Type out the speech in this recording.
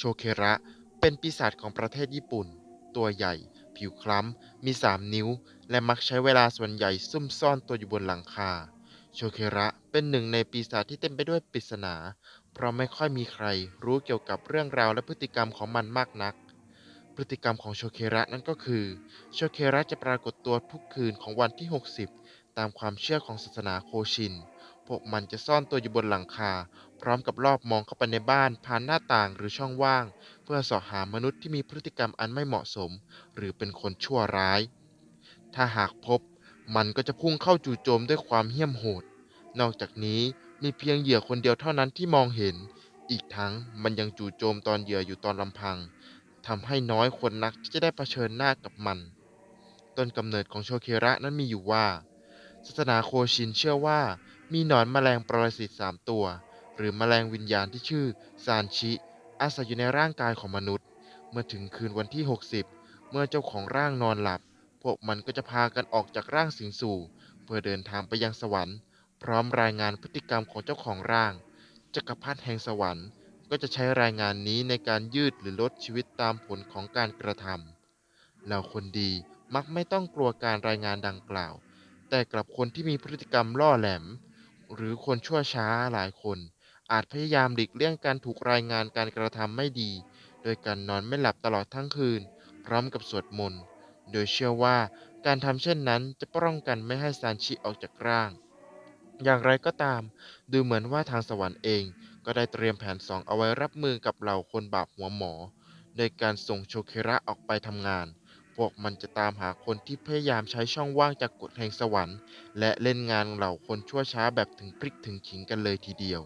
โชเคระ เป็นปีศาจของประเทศญี่ปุ่น ตัวใหญ่ ผิวคล้ำ มีสามนิ้ว และมักใช้เวลาส่วนใหญ่ซุ่มซ่อนตัวอยู่บนหลังคา โชเคระเป็นหนึ่งในปีศาจที่เต็มไปด้วยปริศนา เพราะไม่ค่อยมีใครรู้เกี่ยวกับเรื่องราวและพฤติกรรมของมันมากนัก พฤติกรรมของโชเคระนั่นก็คือ โชเคระจะปรากฏตัวทุกคืนของวันที่ 60 ตามความเชื่อของศาสนาโคชิน พวกมันจะซ่อนตัวอยู่บนหลังคา พร้อมกับรอบมองเข้าไปในบ้านผ่านหน้าต่างหรือช่องว่าง เพื่อสาะหามนุษย์ที่มีพฤติกรรมอันไม่เหมาะสม หรือเป็นคนชั่วร้าย ถ้าหากพบ มันก็จะพุ่งเข้าจู่โจมด้วยความเหี้ยมโหด นอกจากนี้มีเพียงเหยื่อคนเดียวเท่านั้นที่มองเห็น อีกทั้งมันยังจู่โจมตอนเหยื่ออยู่ตอนลำพังทำให้น้อยคนนักที่จะได้เผชิญหน้ากับมัน ต้นกำเนิดของโชเคระนั้นมีอยู่ว่า ศาสนาโคชินเชื่อว่า มีหนอนแมลงปรสิตสามตัว หรือแมลงวิญญาณที่ชื่อซานชิ อาศัยอยู่ในร่างกายของมนุษย์ เมื่อถึงคืนวันที่ 60 เมื่อเจ้าของร่างนอนหลับ พวกมันก็จะพากันออกจากร่างสิงสู่ เพื่อเดินทางไปยังสวรรค์ พร้อมรายงานพฤติกรรมของเจ้าของร่างจักรพรรดิแห่งสวรรค์ ก็จะใช้รายงานนี้ในการยืดหรือลดชีวิตตามผลของการกระทำแล้วคนดีมักไม่ต้องกลัวการรายงานดังกล่าว แต่กลับคนที่มีพฤติกรรมล่อแหลม หรือคนชั่วช้าหลายคนอาจพยายามหลีกเลี่ยงการถูกรายงานการกระทำไม่ดี โดยการนอนไม่หลับตลอดทั้งคืน พร้อมกับสวดมนต์ โดยเชื่อว่าการทำเช่นนั้นจะป้องกันไม่ให้ซานชิออกจากร่าง อย่างไรก็ตาม ดูเหมือนว่าทางสวรรค์เอง ก็ได้เตรียมแผนสองเอาไว้รับมือกับเหล่าคนบาปหัวหมอ โดยการส่งโชเคระออกไปทำงาน พวกมันจะตามหาคนที่พยายามใช้ช่องว่างจากกฎแห่งสวรรค์ และเล่นงานเหล่าคนชั่วช้าแบบถึงพริกถึงขิงกันเลยทีเดียว